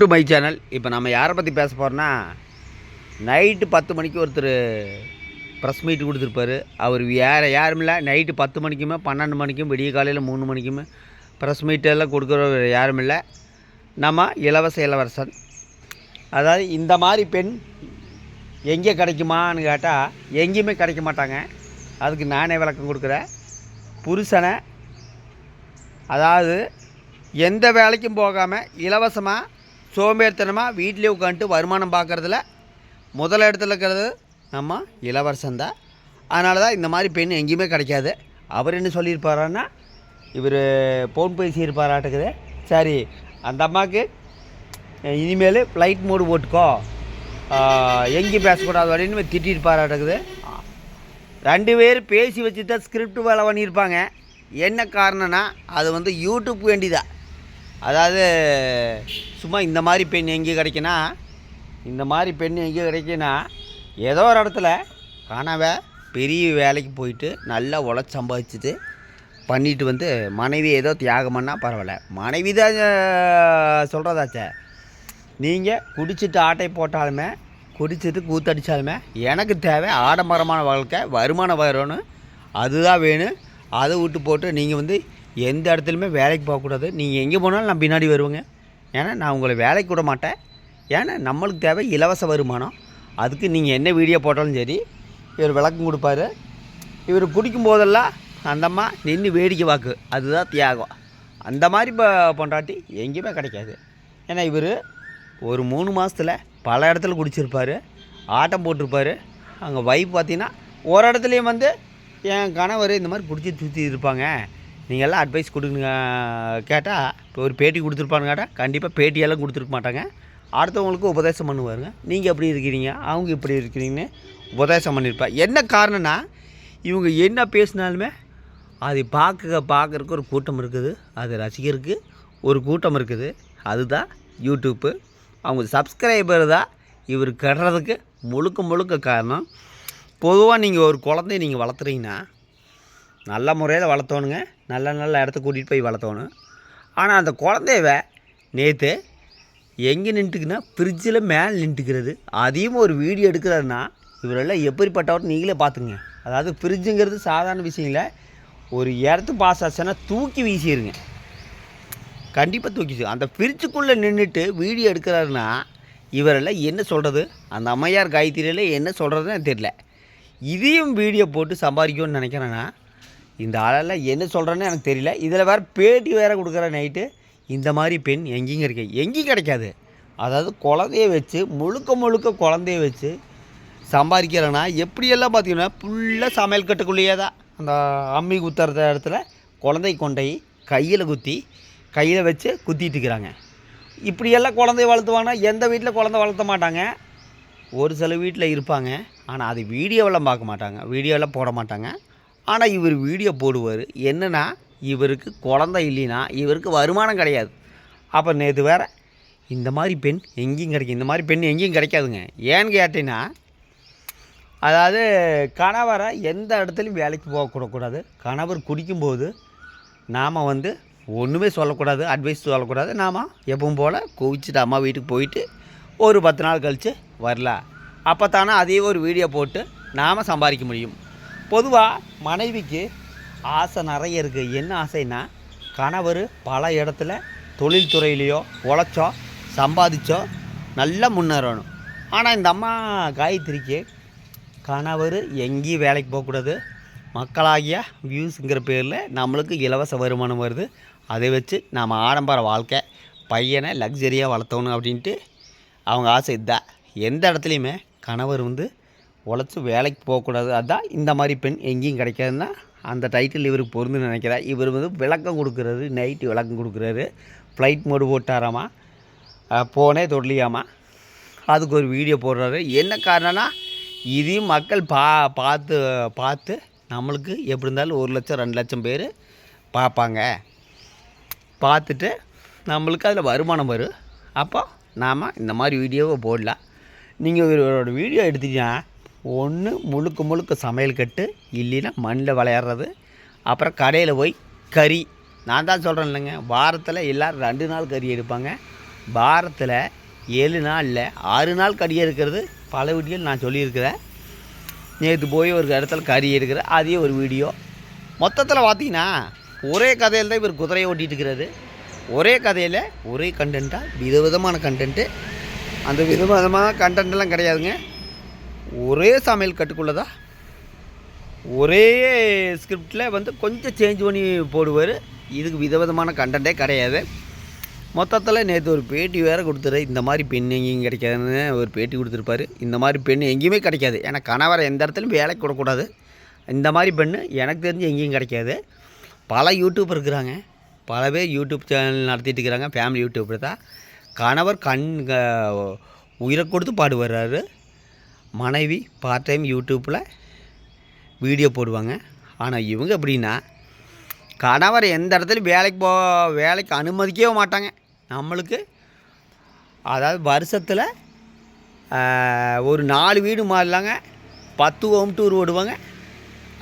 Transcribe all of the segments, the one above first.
To my channel இப்போ நம்ம யாரை பற்றி பேச போகிறோன்னா நைட்டு பத்து மணிக்கு ஒருத்தர் ப்ரெஸ் மீட் கொடுத்துருப்பாரு. அவர் வேறு யாரும் இல்லை. நைட்டு பத்து மணிக்குமே பன்னெண்டு மணிக்கும் விடிய காலையில் மூணு மணிக்குமே ப்ரெஸ் மீட்டெல்லாம் கொடுக்குறவர் யாரும் இல்லை. நம்ம இலவச இளவரசன். அதாவது இந்த மாதிரி பெண் எங்கே கிடைக்குமான்னு கேட்டால் எங்கேயுமே கிடைக்க மாட்டாங்க. அதுக்கு நானே விளக்கம் கொடுக்குறேன். புருஷனை அதாவது எந்த வேலைக்கும் போகாமல் இலவசமாக சோம்பேறித்தனமாக வீட்டிலே உட்காந்துட்டு வருமானம் பார்க்குறதுல முதல் இடத்துல இருக்கிறது நம்ம இளவரசன் தான் அதனால தான் இந்த மாதிரி பெண் எங்கேயுமே கிடைக்காது. அவர் என்ன சொல்லியிருப்பாரான்னா இவர் ஃபோன் பேசியிருப்பாராட்டுக்குது சரி அந்த அம்மாவுக்கு இனிமேல் ஃப்ளைட் மோடு போட்டுக்கோ. எங்கேயும் பேசக்கூடாது அப்படின்னு திட்டிருப்பாராட்டுக்குது ரெண்டு பேர் பேசி வச்சு தான் ஸ்கிரிப்ட் வேலை பண்ணியிருப்பாங்க. என்ன காரணம்னா அது வந்து யூடியூப் வேண்டிதான் அதாவது சும்மா இந்த மாதிரி பெண் எங்கே கிடைக்குன்னா இந்த மாதிரி பெண் எங்கே கிடைக்குன்னா ஏதோ ஒரு இடத்துல காணாம பெரிய வேலைக்கு போயிட்டு நல்லா உழைச்சி சம்பாதிச்சுட்டு பண்ணிட்டு வந்து மனைவி ஏதோ தியாகம் பண்ணால் பரவாயில்ல. மனைவி தான் சொல்கிறதாச்சே நீங்கள் குடிச்சிட்டு ஆட்டை போட்டாலுமே குடிச்சிட்டு கூத்தடிச்சாலுமே எனக்கு தேவை ஆடம்பரமான வாழ்க்கை வருமானம் வரணும் அதுதான் வேணும். அதை விட்டு போட்டு நீங்கள் வந்து எந்த இடத்துலையுமே வேலைக்கு போகக்கூடாது. நீங்கள் எங்கே போனாலும் நான் பின்னாடி வருவேங்க. ஏன்னா நான் உங்களை வேலைக்கு விட மாட்டேன். ஏன்னா நம்மளுக்கு தேவை இலவச வருமானம். அதுக்கு நீங்கள் என்ன வீடியோ போட்டாலும் சரி இவர் விளக்கம் கொடுப்பாரு. இவர் குடிக்கும் போதெல்லாம் அந்தம்மா நின்று வேடிக்கை வாக்கு அதுதான் தியாகம். அந்த மாதிரி இப்போ பொண்டாட்டி எங்கேயுமே கிடைக்காது. ஏன்னா இவர் ஒரு மூணு மாதத்தில் பல இடத்துல குடிச்சிருப்பார். ஆட்டம் போட்டிருப்பாரு. அங்கே வைப் பார்த்தீங்கன்னா ஒரு இடத்துலையும் வந்து என் கணவர் இந்த மாதிரி குடிச்சு சுற்றி இருப்பாங்க நீங்கள் எல்லாம் அட்வைஸ் கொடுங்க கேட்டால் இப்போ ஒரு பேட்டி கொடுத்துருப்பான்னு கேட்டால் கண்டிப்பாக பேட்டியெல்லாம் கொடுத்துருக்க மாட்டாங்க. அடுத்தவங்களுக்கு உபதேசம் பண்ணுவாருங்க. நீங்கள் எப்படி இருக்கிறீங்க? அவங்க இப்படி இருக்கிறீங்கன்னு உபதேசம் பண்ணியிருப்பா என்ன காரணம்னா இவங்க என்ன பேசினாலுமே அது பார்க்க பார்க்குறக்கு ஒரு கூட்டம் இருக்குது. அது ரசிகருக்கு ஒரு கூட்டம் இருக்குது. அதுதான் யூடியூப்பு அவங்க சப்ஸ்கிரைபர் தான் இவர் கட்டுறதுக்கு முழுக்க முழுக்க காரணம். பொதுவாக நீங்கள் ஒரு குழந்தைய நீங்கள் வளர்த்துறீங்கன்னா நல்ல முறையில் வளர்த்தோணுங்க நல்ல நல்ல இடத்த கூட்டிகிட்டு போய் வளர்த்தோணும் ஆனால் அந்த குழந்தையவ நேற்று எங்கே நின்றுக்குன்னா ஃப்ரிட்ஜில் மேலே நின்றுக்கிறது அதையும் ஒரு வீடியோ எடுக்கிறாருன்னா இவரெல்லாம் எப்படிப்பட்டவர் நீங்களே பார்த்துங்க அதாவது ஃப்ரிட்ஜுங்கிறது சாதாரண விஷயம் இல்லை. ஒரு இடத்து பாஸ் ஆச்சுன்னா தூக்கி வீசிடுங்க கண்டிப்பாக தூக்கிச்சு அந்த ஃப்ரிட்ஜுக்குள்ளே நின்றுட்டு வீடியோ எடுக்கிறாருன்னா இவரெல்லாம் என்ன சொல்கிறது அந்த அம்மையார் காயத்ரியில் என்ன சொல்கிறதுன்னு தெரியல. இதையும் வீடியோ போட்டு சம்பாதிக்கணும்னு நினைக்கிறேன்னா இந்த ஆளெல்லாம் என்ன சொல்கிறேன்னு எனக்கு தெரியல. இதில் வேறு பேட்டி வேறு கொடுக்குற நைட்டு இந்த மாதிரி பெண் எங்கேயும் கிடைக்க எங்கேயும் கிடைக்காது. அதாவது குழந்தைய வச்சு முழுக்க முழுக்க குழந்தைய வச்சு சம்பாதிக்கிறேன்னா எப்படியெல்லாம் பார்த்தீங்கன்னா ஃபுல்லாக சமையல் கட்டுக்குள்ளேயே தான். அந்த அம்மி குத்துற இடத்துல குழந்தை கொண்டை கையில் குத்தி கையில் வச்சு குத்திட்டு இருக்கிறாங்க. இப்படியெல்லாம் குழந்தைய வளர்த்துவாங்கன்னா எந்த வீட்டில் குழந்தை வளர்த்த மாட்டாங்க? ஒரு சில வீட்டில் இருப்பாங்க. ஆனால் அது வீடியோவெல்லாம் பார்க்க மாட்டாங்க. வீடியோவெல்லாம் போட மாட்டாங்க. ஆனால் இவர் வீடியோ போடுவார். என்னன்னா இவருக்கு குழந்தை இல்லைன்னா இவருக்கு வருமானம் கிடையாது. அப்போ நேற்று வேற இந்த மாதிரி பெண் எங்கேயும் கிடைக்கும் இந்த மாதிரி பெண் எங்கேயும் கிடைக்காதுங்க. ஏன்னு கேட்டீங்கன்னா அதாவது கணவரை எந்த இடத்துலையும் வேலைக்கு போகக்கூடக்கூடாது. கணவர் குடிக்கும்போது நாம் வந்து ஒன்றுமே சொல்லக்கூடாது அட்வைஸ் சொல்லக்கூடாது. நாம் எப்பவும் போல் குவிச்சிட்டு அம்மா வீட்டுக்கு போயிட்டு ஒரு பத்து நாள் கழித்து வரலாம். அப்போ தானே அதே ஒரு வீடியோ போட்டு நாம் சம்பாதிக்க முடியும். பொதுவாக மனைவிக்கு ஆசை நிறைய இருக்குது என்ன ஆசைன்னா கணவர் பல இடத்துல தொழில்துறையிலையோ உழைச்சோ சம்பாதிச்சோ நல்லா முன்னேறணும். ஆனால் இந்த அம்மா காயத்ரிக்கு கணவர் எங்கேயும் வேலைக்கு போகக்கூடாது. மக்களாகிய வியூஸுங்கிற பேரில் நம்மளுக்கு இலவச வருமானம் வருது. அதை வச்சு நாம் ஆடம்பர வாழ்க்கை பையனை லக்ஸரியாக வளர்த்தணும் அப்படின்ட்டு அவங்க ஆசை இதுதான் எந்த இடத்துலையுமே கணவர் வந்து உழைச்சி வேலைக்கு போகக்கூடாது. அதுதான் இந்த மாதிரி பெண் எங்கேயும் கிடைக்காதுன்னா அந்த டைட்டில் இவருக்கு பொருந்து நினைக்கிறா. இவர் வந்து விளக்கம் கொடுக்குறாரு நைட்டு விளக்கம் கொடுக்குறாரு. ஃப்ளைட் மோடு போட்டாராமா? போனே தொடலியாமா? அதுக்கு ஒரு வீடியோ போடுறாரு. என்ன காரணம்னா இதையும் மக்கள் பா பார்த்து பார்த்து நம்மளுக்கு எப்படி இருந்தாலும் ஒரு லட்சம் ரெண்டு லட்சம் பேர் பார்ப்பாங்க. பார்த்துட்டு நம்மளுக்கு அதில் வருமானம் வரும். அப்போ நாம் இந்த மாதிரி வீடியோவை போடலாம். நீங்கள் இவரோட வீடியோ எடுத்துட்டீங்கன்னா ஒன்று முழுக்க முழுக்க சமையல் கட்டு இல்லைன்னா மண்ணில் விளையாடுறது. அப்புறம் கடையில் போய் கறி. நான் தான் சொல்கிறேன் இல்லைங்க வாரத்தில் எல்லோரும் ரெண்டு நாள் கறி எடுப்பாங்க. வாரத்தில் ஏழு நாளில் ஆறு நாள் கறி எடுக்கிறது பல வீடியோவில் நான் சொல்லியிருக்கிறேன். நேற்று போய் ஒரு இடத்துல கறி எடுக்கிறேன் அதே ஒரு வீடியோ. மொத்தத்தில் பார்த்தீங்கன்னா ஒரே கதையில் தான் இவர் குதிரையை ஓட்டிகிட்டு இருக்கிறது ஒரே கதையில் ஒரே கண்டென்ட்டாக விதவிதமான கண்டென்ட்டு அந்த விதவிதமான கண்டென்ட்லாம் கிடையாதுங்க. ஒரே சமையல் கட்டுக்குள்ளதா? ஒரே ஸ்கிரிப்டில் வந்து கொஞ்சம் சேஞ்ச் பண்ணி போடுவார். இதுக்கு விதவிதமான கண்டென்ட்டே கிடையாது. மொத்தத்தில் நேற்று ஒரு பேட்டி வேறு கொடுத்துரு. இந்த மாதிரி பெண் எங்கேயும் கிடைக்காதுன்னு ஒரு பேட்டி கொடுத்துருப்பாரு. இந்த மாதிரி பெண் எங்கேயுமே கிடைக்காது. ஏன்னா கணவரை எந்த இடத்துலையும் வேலைக்கு விடக்கூடாது. இந்த மாதிரி பெண் எனக்கு தெரிஞ்சு எங்கேயும் கிடைக்காது. பல யூடியூப் இருக்கிறாங்க. பல பேர் யூடியூப் சேனல் நடத்திட்டு இருக்கிறாங்க. ஃபேமிலி யூடியூப் தான். கணவர் கண் க- உயிரை கொடுத்து பாடுவார் மனைவி பார்ட் டைம் யூடியூப்பில் வீடியோ போடுவாங்க. ஆனால் இவங்க எப்படின்னா கணவர் எந்த இடத்துலையும் வேலைக்கு போ வேலைக்கு அனுமதிக்கவே மாட்டாங்க. நம்மளுக்கு அதாவது வருஷத்தில் ஒரு நாலு வீடு மாறலாங்க. பத்து ஹோம் டூர் ஓடுவாங்க.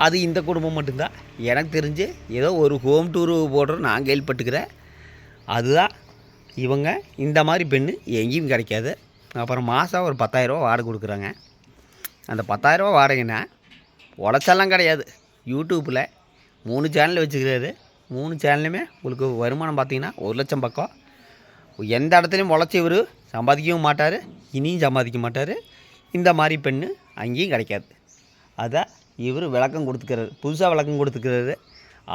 அது இந்த குடும்பம் மட்டும்தான். எனக்கு தெரிஞ்சு ஏதோ ஒரு ஹோம் டூர் போடுறோம் நான் கேள்விப்பட்டுக்கிறேன். அதுதான் இவங்க இந்த மாதிரி பெண்ணு எங்கேயும் கிடைக்காது. அப்புறம் மாதம் ஒரு பத்தாயிரரூவா வாடகை கொடுக்குறாங்க. அந்த பத்தாயிரரூபா வாடகைன்னா உழைச்செல்லாம் கிடையாது. யூடியூப்பில் மூணு சேனல் வச்சுக்கிறாரு மூணு சேனலுமே உங்களுக்கு வருமானம் பார்த்தீங்கன்னா ஒரு லட்சம் பக்கம். எந்த இடத்துலையும் உழைச்சி இவர் சம்பாதிக்கவும் மாட்டார் இனியும் சம்பாதிக்க மாட்டார். இந்த மாதிரி பெண்ணு அங்கேயும் கிடைக்காது. அதான் இவர் விளக்கம் கொடுத்துக்கிறாரு புதுசாக விளக்கம் கொடுத்துக்கிறாரு.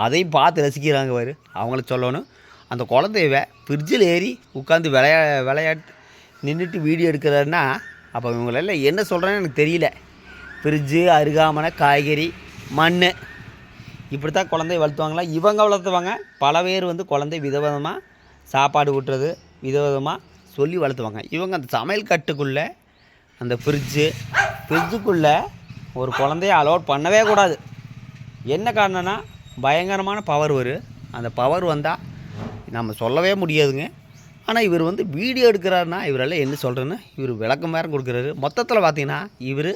அதையும் பார்த்து ரசிக்கிறாங்க அவர் அவங்கள சொல்லணும். அந்த குழந்தைய ஃப்ரிட்ஜில் ஏறி உட்காந்து விளையா விளையாட்டு நின்றுட்டு வீடியோ எடுக்கிறாருன்னா அப்போ இவங்களெல்லாம் என்ன சொல்கிறேன்னு எனக்கு தெரியல. ஃப்ரிட்ஜு அருகாமனை காய்கறி மண் இப்படி தான் குழந்தைய வளர்த்துவாங்களா? இவங்க வளர்த்துவாங்க. பல பேர் வந்து குழந்தை விதவிதமாக சாப்பாடு ஊட்டுறது விதவிதமாக சொல்லி வளர்த்துவாங்க. இவங்க அந்த சமையல் கட்டுக்குள்ளே அந்த ஃப்ரிட்ஜு ஃப்ரிட்ஜுக்குள்ளே ஒரு குழந்தைய அலோட் பண்ணவே கூடாது. என்ன காரணம்னா பயங்கரமான பவர் வரும் அந்த பவர் வந்தால் நம்ம சொல்லவே முடியாதுங்க. ஆனால் இவர் வந்து வீடியோ எடுக்கிறாருன்னா இவரெல்லாம் என்ன சொல்கிறேன்னு இவர் விளக்கம் வேறு கொடுக்குறாரு. மொத்தத்தில் பார்த்தீங்கன்னா இவர்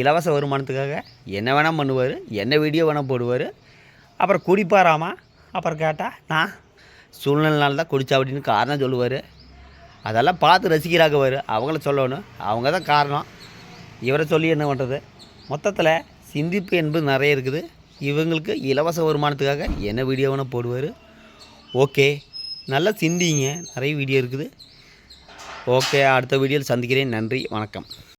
இலவச வருமானத்துக்காக என்ன வேணால் பண்ணுவார் என்ன வீடியோ வேணால் போடுவார். அப்புறம் குடிப்பாராமா அப்புறம் கேட்டால் நான் சூழ்நிலைனால தான் குடிச்சா அப்படின்னு காரணம் சொல்லுவார். அதெல்லாம் பார்த்து ரசிக்கிறாங்க வரும் அவங்கள சொல்லணும். அவங்க தான் காரணம். இவரை சொல்லி என்ன பண்ணுறது மொத்தத்தில் சிந்திப்பு என்பது நிறைய இருக்குது. இவங்களுக்கு இலவச வருமானத்துக்காக என்ன வீடியோ வேணால் போடுவார். ஓகே. நல்லா சிந்திங்க. நிறைய வீடியோ இருக்குது. ஓகே அடுத்த வீடியோவில் சந்திக்கிறேன். நன்றி. வணக்கம்.